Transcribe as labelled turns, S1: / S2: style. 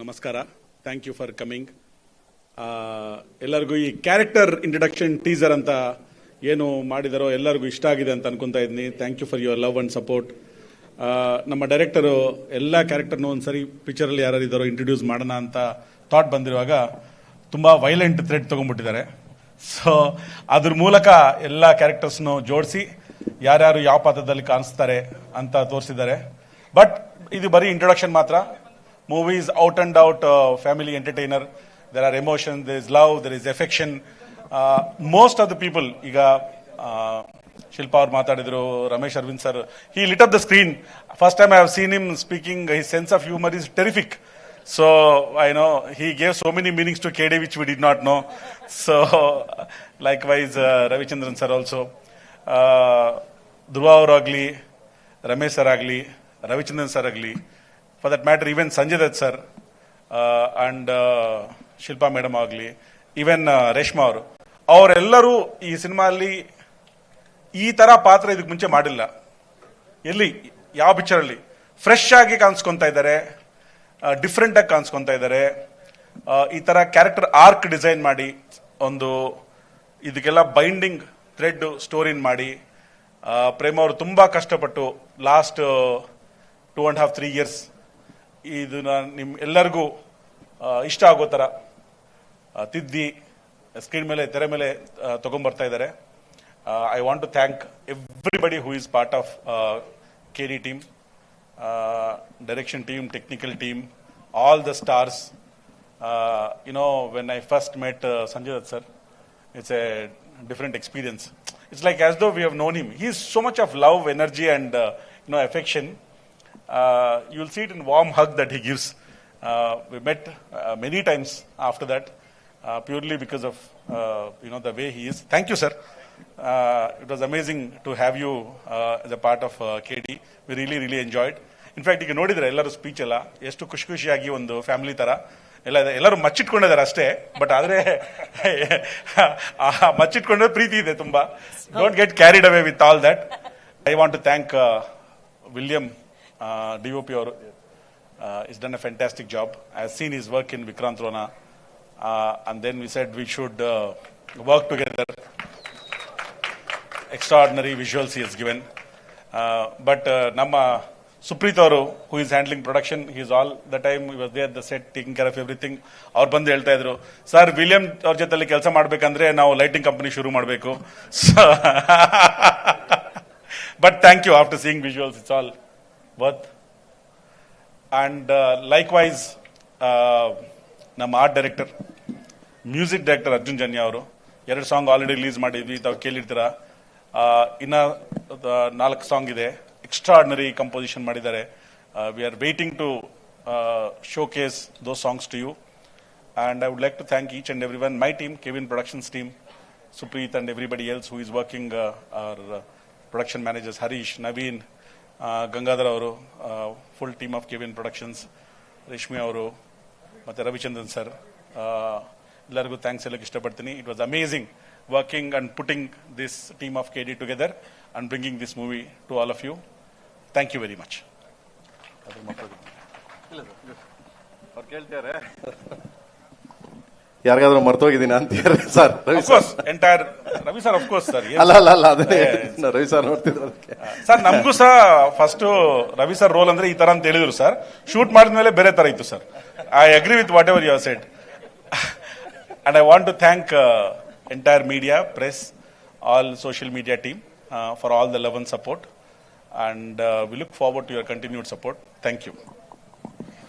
S1: ನಮಸ್ಕಾರ. Thank you for coming ಎಲ್ಲರಿಗೂ ಈ ಕ್ಯಾರೆಕ್ಟರ್ ಇಂಟ್ರಡಕ್ಷನ್ ಟೀಸರ್ ಅಂತ ಏನು ಮಾಡಿದಾರೋ ಎಲ್ಲರಿಗೂ ಇಷ್ಟ ಆಗಿದೆ ಅಂತ ಅನ್ಕೊಂತಾ ಇದ್ದೀನಿ. Thank you for your love and support ನಮ್ಮ ಡೈರೆಕ್ಟರು ಎಲ್ಲ ಕ್ಯಾರೆಕ್ಟರ್ನು ಒಂದ್ಸರಿ ಪಿಕ್ಚರಲ್ಲಿ ಯಾರು ಇದ್ದಾರೋ ಇಂಟ್ರೊಡ್ಯೂಸ್ ಮಾಡೋಣ ಅಂತ ಥಾಟ್ ಬಂದಿರುವಾಗ ತುಂಬ ವೈಲೆಂಟ್ ಥ್ರೆಡ್ ತೊಗೊಂಡ್ಬಿಟ್ಟಿದ್ದಾರೆ. ಸೊ ಅದ್ರ ಮೂಲಕ ಎಲ್ಲ ಕ್ಯಾರೆಕ್ಟರ್ಸ್ನು ಜೋಡಿಸಿ ಯಾರ್ಯಾರು ಯಾವ ಪಾತ್ರದಲ್ಲಿ ಕಾಣಿಸ್ತಾರೆ ಅಂತ ತೋರಿಸಿದ್ದಾರೆ. ಬಟ್ ಇದು ಬರೀ ಇಂಟ್ರೊಡಕ್ಷನ್ ಮಾತ್ರ. Movie is out and out family entertainer there are emotion there is love there is affection most of the people ಈಗ ಆ, ಶಿಲ್ಪಾ ಅವ್ರು ಮಾತಾಡಿದ್ರು Ramesh Aravind sir he lit up the screen first time I have seen him speaking his sense of humour is terrific so I know he gave so many meanings to KD which we did not know so likewise Ravichandran sir also Dhruva ಅವರಾಗ್ಲಿ Ramesh sir ಆಗಲಿ Ravichandran sir ಆಗಲಿ for that matter even Sanjay Dutt sir and Shilpa madam ಆಗಲಿ even Reshma ಅವರು ಅವರೆಲ್ಲರೂ ಈ ಸಿನಿಮಾದಲ್ಲಿ ಈ ತರ ಪಾತ್ರ ಇದಕ್ಕೆ ಮುಂಚೆ ಮಾಡಿಲ್ಲ. ಎಲ್ಲಿ? ಯಾವ ಪಿಕ್ಚರಲ್ಲಿ ಫ್ರೆಶ್ ಆಗಿ ಕಾಣಿಸ್ಕೊಂತಾ ಇದ್ದಾರೆ ಡಿಫ್ರೆಂಟ್ ಆಗಿ ಕಾಣಿಸ್ಕೊಂತಾ ಇದ್ದಾರೆ ಈ ತರ ಕ್ಯಾರೆಕ್ಟರ್ ಆರ್ಕ್ ಡಿಸೈನ್ ಮಾಡಿ ಒಂದು ಇದಕ್ಕೆಲ್ಲ ಬೈಂಡಿಂಗ್ ಥ್ರೆಡ್ ಸ್ಟೋರಿನ್ ಮಾಡಿ ಆ, ಪ್ರೇಮ ಅವರು ತುಂಬಾ ಕಷ್ಟಪಟ್ಟು last two and half three years ಇದನ್ನ ನಿಮ್ ಎಲ್ಲರಿಗೂ ಇಷ್ಟ ಆಗೋ ತರ ತಿದ್ದಿ ಸ್ಕ್ರೀನ್ ಮೇಲೆ ತೆರೆ ಮೇಲೆ ತಗೊಂಬರ್ತಾ ಇದ್ದಾರೆ. I want to thank everybody who is part of K D team direction team technical team all the stars you know when I first met Sanjay Dutt sir it's a different experience It's like as though we have known him. He's so much of love, energy, and uh, you know affection. you will see it in warm hug that he gives. Uh, we met uh, many times after that, uh, purely because of uh, you know the way he is. Thank you, sir. Uh, it was amazing to have you uh, as a part of uh, KD. We really, really enjoyed. in in fact ಈಗ ನೋಡಿದ್ರೆ ಎಲ್ಲರೂ speech ಎಲ್ಲ ಎಷ್ಟು ಖುಷಿ ಖುಷಿಯಾಗಿ ಒಂದು family ತರ ಎಲ್ಲ. ಎಲ್ಲರೂ ಮಚ್ಚಿಟ್ಕೊಂಡಿದ್ದಾರೆ ಅಷ್ಟೇ ಬಟ್ ಆದರೆ ಮಚ್ಚಿಟ್ಕೊಂಡ್ರೆ ಪ್ರೀತಿ ಇದೆ ತುಂಬ don't get carried away with all that I want to thank William D O P ಅವರು is done a fantastic job I seen his work in Vikrant Rona and then we said we should work together. extraordinary visuals he has given. Uh, but uh, ನಮ್ಮ ಸುಪ್ರೀತ್ ಅವರು who is handling production he is all the time was there the set taking care of everything ಅವ್ರು ಬಂದು ಹೇಳ್ತಾ ಇದ್ರು sir William ಅವ್ರ ಜೊತೆಲಿ ಕೆಲಸ ಮಾಡಬೇಕಂದ್ರೆ ನಾವು ಲೈಟಿಂಗ್ ಕಂಪನಿ ಶುರು but thank you after seeing visuals it's all worth and likewise ನಮ್ಮ art director music director Arjun Janya ಅವರು ಎರಡು ಸಾಂಗ್ ಆಲ್ರೆಡಿ ರಿಲೀಸ್ ಮಾಡಿದ್ವಿ ತಾವು ಕೇಳಿರ್ತೀರ ಇನ್ನ ನಾಲ್ಕು ಸಾಂಗ್ ಇದೆ extraordinary ಕಂಪೋಸಿಷನ್ ಮಾಡಿದ್ದಾರೆ we are waiting to showcase those songs to you and I would like to thank each and everyone, my team, Kevin Productions team, Supreet and everybody else who is working, uh, our uh, production managers, Harish, Uh, ಅವರು full team of KVN productions Reshmi ಅವರು ಮತ್ತು Ravichandran sir ಎಲ್ಲರಿಗೂ thanks ಹೇಳಕ್ಕೆ ಇಷ್ಟಪಡ್ತೀನಿ. It was amazing working and putting this team of K D together and bringing this movie to all of you thank you very much
S2: ಅವ್ರು ಕೇಳ್ತಾರೆ ಯಾರಿಗಾದ್ರೂ ಮರ್ತೋಗಿದ್ದೀನಿ ಅಂತೀರ sir. Ravi sir.
S1: entire Ravi sir of course sir
S2: ಅಲ್ಲ ಅಲ್ಲ ಅಲ್ಲ ಅದೇ. Ravi sir ನೋಡ್ತಿದ್ರು ಅದಕ್ಕೆ.
S1: ಸರ್ ನಮಗೂ ಸಹ ಫಸ್ಟ್ ರವಿ ಸರ್ ರೋಲ್ ಅಂದ್ರೆ ಈ ತರ ಅಂತ ಹೇಳಿದ್ರು ಸರ್ ಶೂಟ್ ಮಾಡಿದ್ಮೇಲೆ ಬೇರೆ ತರ ಇತ್ತು sir I agree with whatever you said and I want to thank entire media press all social media team for all the love and support and we look forward to your continued support thank you